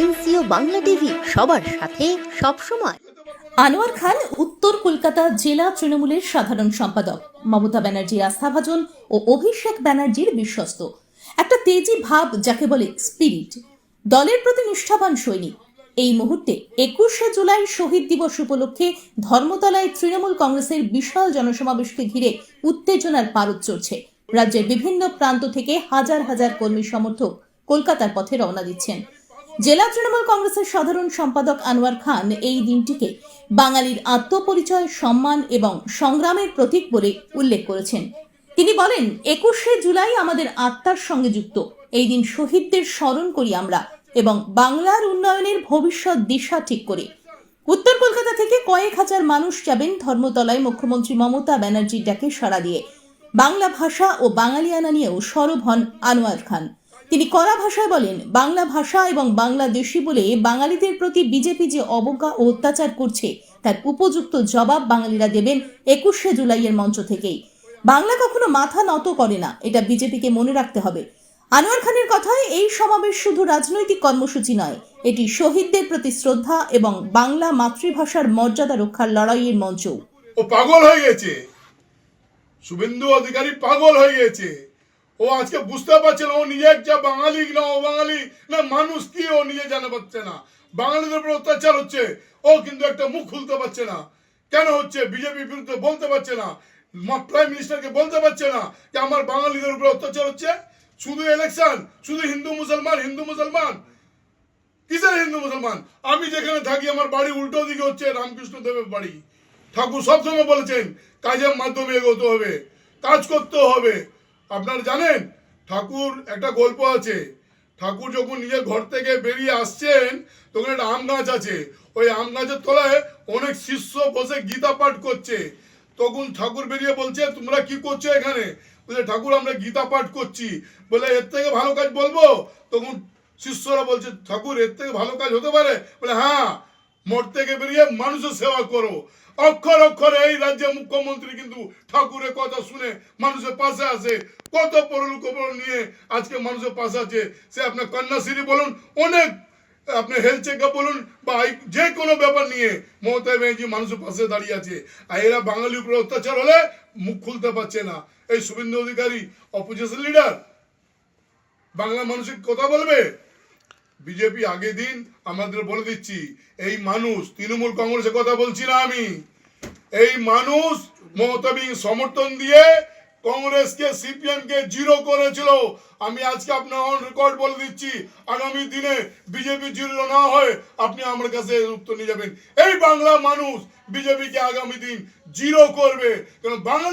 NCO Bangla TV, সবার সাথে সব সময় আনোয়ার খান উত্তর কলকাতা জেলা তৃণমূলের সাধারণ সম্পাদক। মমতা ব্যানার্জি আস্থাভাজন ও অভিষেক ব্যানার্জির বিশ্বস্ত। একটা তেজি ভাব যাকে বলে স্পিরিট দলের প্রতি নিষ্ঠাবান সৈনিক। এই মুহূর্তে একুশে জুলাই শহীদ দিবস উপলক্ষে ধর্মতলায় তৃণমূল কংগ্রেসের বিশাল জনসমাবেশকে ঘিরে উত্তেজনার পারদ চড়ছে। রাজ্যের বিভিন্ন প্রান্ত থেকে হাজার হাজার কর্মী সমর্থক কলকাতার পথে রওনা দিচ্ছেন। জেলা তৃণমূল কংগ্রেসের সাধারণ সম্পাদক আনোয়ার খান এই দিনটিকে বাঙালির আত্মপরিচয়, সম্মান এবং সংগ্রামের প্রতীক বলে উল্লেখ করেছেন। তিনি বলেন, একুশে জুলাই আমাদের আত্মার সঙ্গে যুক্ত। এই দিন শহীদদের স্মরণ করি আমরা এবং বাংলার উন্নয়নের ভবিষ্যৎ দিশা ঠিক করি। উত্তর কলকাতা থেকে কয়েক হাজার মানুষ যাবেন ধর্মতলায় মুখ্যমন্ত্রী মমতা ব্যানার্জির ডাকে সাড়া দিয়ে। বাংলা ভাষা ও বাঙালিয়ানা নিয়েও সরব হন আনোয়ার খান। তিনি কড়া ভাষায় বলেন, বাংলা ভাষা এবং বাংলাদেশি বলে বাঙালিদের প্রতি বিজেপি যে অবজ্ঞা ও অত্যাচার করছে, তার উপযুক্ত জবাব বাঙালিরা দেবেন একুশে জুলাইয়ের মঞ্চ থেকেই। বাংলা কখনো মাথা নত করে না, এটা বিজেপিকে মনে রাখতে হবে। আনোয়ার খানের কথায়, এই সমাবেশ শুধু রাজনৈতিক কর্মসূচি নয়, এটি শহীদদের প্রতি শ্রদ্ধা এবং বাংলা মাতৃভাষার মর্যাদা রক্ষার লড়াইয়ের মঞ্চ ও পাগল হয়ে গেছে। শুভেন্দু অধিকারী পাগল হয়ে গেছে। ও আজকে বুঝতে পারছে না, ও নিজের একটা বাঙালি না, ও বাঙালি না, মানুষ কি, ও নিজে জানা পাচ্ছে না। বাঙালিদের উপর অত্যাচার হচ্ছে, ও কিন্তু একটা মুখ খুলতে পারছে না। কেন হচ্ছে? বিজেপির বিরুদ্ধে বলতে পারছে না। প্রাইম মিনিস্টারকে বলতে পারছে না যে আমার বাঙালিদের উপর অত্যাচার হচ্ছে? শুধু ইলেকশন শুধু হিন্দু মুসলমান হিন্দু মুসলমান। কিসের হিন্দু মুসলমান? আমি যেখানে থাকি, আমার বাড়ি উল্টো দিকে হচ্ছে রামকৃষ্ণ দেবের বাড়ি। ঠাকুর সবসময় বলেছেন, কাজের মাধ্যমে এগোতে হবে, কাজ করতে হবে। আপনারা জানেন, ঠাকুর একটা গল্প আছে। ঠাকুর যখন নিজের ঘর থেকে বেরিয়ে আসছেন, তখন একটা আম গাছ আছে। ওই আম গাছের তলায় অনেক শিষ্য বসে গীতা পাঠ করছে। তখন ঠাকুর বেরিয়ে বলছে, তোমরা কি করছ এখানে? বলছে ঠাকুর, আমরা গীতা পাঠ করছি। বলে, এর থেকে ভালো কাজ বলব? তখন শিষ্যরা বলছে, ঠাকুর, এর থেকে ভালো কাজ হতে পারে? বলে হ্যাঁ। মোট বেরিয়ে মানুষের সেবা করো অক্ষর অক্ষরে এই রাজ্যের মুখ্যমন্ত্রী কিন্তু ঠাকুরের কথা শুনে মানুষের পাশে আসে কত পরলোক নিয়ে আজকে মানুষের পাশে আছে। সে আপনার কন্যাশ্রী বলুন, অনেক আপনি হেলথ চেক বলুন বা যে কোনো ব্যাপার নিয়ে মমতা ব্যানার্জি মানুষের পাশে দাঁড়িয়ে আছে। আর এরা বাঙালি উপরে অত্যাচার হলে মুখ খুলতে পারছে না। এই শুভেন্দু অধিকারী অপোজিশন লিডার বাংলা মানুষের কথা বলবে? বিজেপি আগে দিন, আমাদের বলে দিচ্ছি, এই মানুষ, তৃণমূল কংগ্রেসের কথা বলছি না আমি। এই মানুষ মমতা সমর্থন দিয়ে কংগ্রেসকে সিপিএম কে জিরো করেছিল। আমি আজকে আপনার অন রেকর্ড বলে দিচ্ছি, আগামী দিনে বিজেপি জিরো না হয়, আপনি আমার কাছে উত্তর নিয়ে যাবেন। এই বাংলা মানুষ বিজেপিকে আগামী দিন জিরো করবে। কারণ বাঙালি